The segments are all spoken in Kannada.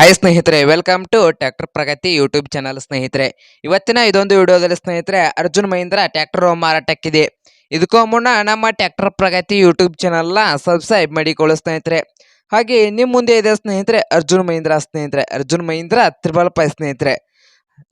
ಹಾಯ್ ಸ್ನೇಹಿತರೆ welcome to tractor Pragati YouTube channel ಸ್ನೇಹಿತರೆ. ಇವತ್ತಿನ ಇದೊಂದು ವಿಡಿಯೋದಲ್ಲಿ, ಸ್ನೇಹಿತರೆ, ಅರ್ಜುನ್ ಮಹೀಂದ್ರ ಟ್ರ್ಯಾಕ್ಟರ್ ಮಾರಾಟಕ್ಕಿದೆ. ಇದಕ್ಕೂ ಮುನ್ನ ನಮ್ಮ ಟ್ರ್ಯಾಕ್ಟರ್ ಪ್ರಗತಿ ಯೂಟ್ಯೂಬ್ ಚಾನಲ್ನ ಸಬ್ಸ್ಕ್ರೈಬ್ ಮಾಡಿಕೊಳ್ಳಿ, ಸ್ನೇಹಿತರೆ. ಹಾಗೆ ನಿಮ್ಮ ಮುಂದೆ ಇದೆ, ಸ್ನೇಹಿತರೆ, ಅರ್ಜುನ್ ಮಹೀಂದ್ರ, ಸ್ನೇಹಿತರೆ. ಅರ್ಜುನ್ ಮಹೀಂದ್ರ ತ್ರಿಬಲ್ ಫೈ ಸ್ನೇಹಿತರೆ.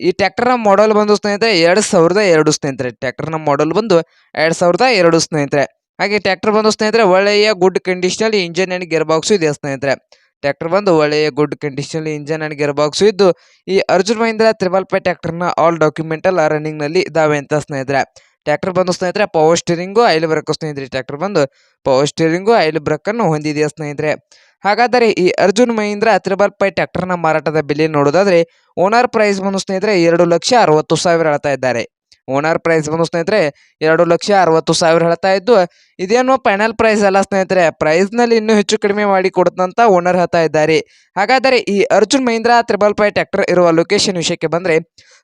ಈ ಟ್ಯಾಕ್ಟರ್ನ ಮಾಡೆಲ್ ಬಂದು, ಸ್ನೇಹಿತರೆ, ಎರಡು ಸಾವಿರದ ಎರಡು, ಸ್ನೇಹಿತರೆ. ಟ್ಯಾಕ್ಟರ್ನ ಮಾಡೆಲ್ ಬಂದು ಎರಡು ಸಾವಿರದ ಎರಡು, ಸ್ನೇಹಿತರೆ. ಹಾಗೆ ಟ್ಯಾಕ್ಟರ್ ಬಂದು, ಸ್ನೇಹಿತರೆ, ಒಳ್ಳೆಯ ಗುಡ್ ಕಂಡೀಷನಲ್ಲಿ ಇಂಜಿನ್ ಆ್ಯಂಡ್ ಗೇರ್ ಬಾಕ್ಸು ಇದೆ, ಸ್ನೇಹಿತರೆ. ಟ್ರ್ಯಾಕ್ಟರ್ ಬಂದು ಒಳ್ಳೆಯ ಗುಡ್ ಕಂಡೀಷನಲ್ಲಿ ಇಂಜನ್ ಅಂಡ್ ಗೇರ್ ಬಾಕ್ಸ್ ಇದ್ದು, ಈ ಅರ್ಜುನ್ ಮಹೀಂದ್ರ ತ್ರಿಬಲ್ ಪೈ ಟ್ರ್ಯಾಕ್ಟರ್ನ ಆಲ್ ಡಾಕ್ಯುಮೆಂಟಲ್ ರನ್ನಿಂಗ್ನಲ್ಲಿ ಇದಾವೆ ಅಂತ ಸ್ನೇಹಿತರೆ. ಟ್ರ್ಯಾಕ್ಟರ್ ಬಂದು ಸ್ನೇಹಿತರೆ ಪವರ್ ಸ್ಟೀರಿಂಗು ಐಲ್ ಬ್ರೇಕ್ ಸ್ನೇಹಿತರೆ ಟ್ರ್ಯಾಕ್ಟರ್ ಬಂದು. ಪವರ್ ಸ್ಟೀರಿಂಗು ಐಲ್ ಬ್ರೇಕನ್ನು ಹೊಂದಿದೆಯಾ ಸ್ನೇಹಿತರೆ? ಹಾಗಾದರೆ ಈ ಅರ್ಜುನ್ ಮಹೀಂದ್ರ ತ್ರಿಬಲ್ ಪೈ ಟ್ರ್ಯಾಕ್ಟರ್ನ ಮಾರಾಟದ ಬೆಲೆ ನೋಡೋದಾದ್ರೆ ಓನರ್ ಪ್ರೈಸ್ ಬಂದು ಸ್ನೇಹಿತರೆ ಎರಡು ಲಕ್ಷ ಅರವತ್ತು ಸಾವಿರ ಹೇಳ್ತಾ ಇದ್ದಾರೆ. ಓನರ್ ಪ್ರೈಸ್ ಬಂದು ಸ್ನೇಹಿತರೆ, ಎರಡು ಲಕ್ಷ ಅರವತ್ತು ಸಾವಿರ ಹೇಳ್ತಾ ಇದ್ದು ಇದೇನು ಫೈನಲ್ ಪ್ರೈಸ್ ಅಲ್ಲ ಸ್ನೇಹಿತರೆ ಪ್ರೈಸ್ನಲ್ಲಿ ಇನ್ನೂ ಹೆಚ್ಚು ಕಡಿಮೆ ಮಾಡಿ ಕೊಡುತ್ತಂತ ಓನರ್ ಹೇಳ್ತಾ ಇದ್ದಾರೆ. ಹಾಗಾದರೆ ಈ Arjun Mahindra triple five tractor ಇರುವ ಲೊಕೇಶನ್ ವಿಷಯಕ್ಕೆ ಬಂದರೆ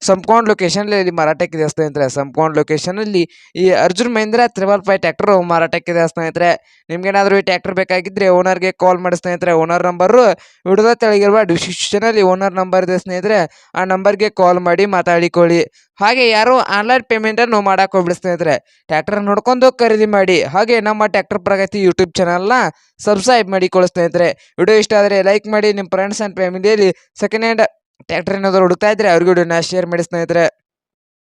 ಸಂಪ್ಕೌಂಡ್ ಲೊಕೇಶನ್ ಇಲ್ಲಿ ಮಾರಾಟಕ್ಕಿದೆ ಸ್ನೇಹಿತರೆ. ಸಂಪ್ಕೌಂಡ್ ಲೊಕೇಶನಲ್ಲಿ ಈ Arjun Mahindra triple five tractor ಮಾರಾಟಕ್ಕಿದೆ ಸ್ನೇಹಿತರೆ. ನಿಮ್ಗೇನಾದರೂ ಈ ಟ್ಯಾಕ್ಟರ್ ಬೇಕಾಗಿದ್ದರೆ ಓನರ್ಗೆ ಕಾಲ್ ಮಾಡಿ ಸ್ನೇಹಿತರೆ. ಓನರ್ ನಂಬರು ವಿಡಿಯೋದ ತೆಳಗಿರುವ ಡಿಸ್ಕ್ರಿಪ್ಷನಲ್ಲಿ ಓನರ್ ನಂಬರ್ ಇದೆ ಸ್ನೇಹಿತರೆ. ಆ ನಂಬರ್ಗೆ ಕಾಲ್ ಮಾಡಿ ಮಾತಾಡಿಕೊಳ್ಳಿ. ಹಾಗೆ ಯಾರು ಆನ್ಲೈನ್ ಪೇಮೆಂಟನ್ನು ಮಾಡೋಕೆ ಹೋಗ್ಬಿಡಿ ಸ್ನೇಹಿತರೆ. ಟ್ಯಾಕ್ಟರ್ ನೋಡ್ಕೊಂಡು ಖರೀದಿ ಮಾಡಿ. ಹಾಗೆ ನಮ್ಮ ಟ್ಯಾಕ್ಟರ್ ಪ್ರಗತಿ ಯೂಟ್ಯೂಬ್ ಚಾನಲ್ನ ಸಬ್ಸ್ಕ್ರೈಬ್ ಮಾಡಿಕೊಳ್ಳಿ ಸ್ನೇಹಿತರೆ ವಿಡಿಯೋ ಇಷ್ಟ ಆದರೆ ಲೈಕ್ ಮಾಡಿ ನಿಮ್ಮ ಫ್ರೆಂಡ್ಸ್ ಆ್ಯಂಡ್ ಫ್ಯಾಮಿಲಿಯಲ್ಲಿ ಸೆಕೆಂಡ್ ಹ್ಯಾಂಡ್ ಟ್ಯಾಕ್ಟರ್ ಏನಾದರೂ ಹುಡುಕ್ತಾ ಇದ್ದರೆ ಅವ್ರಿಗೆ ಶೇರ್ ಮಾಡಿ ಸ್ನೇಹಿತರೆ.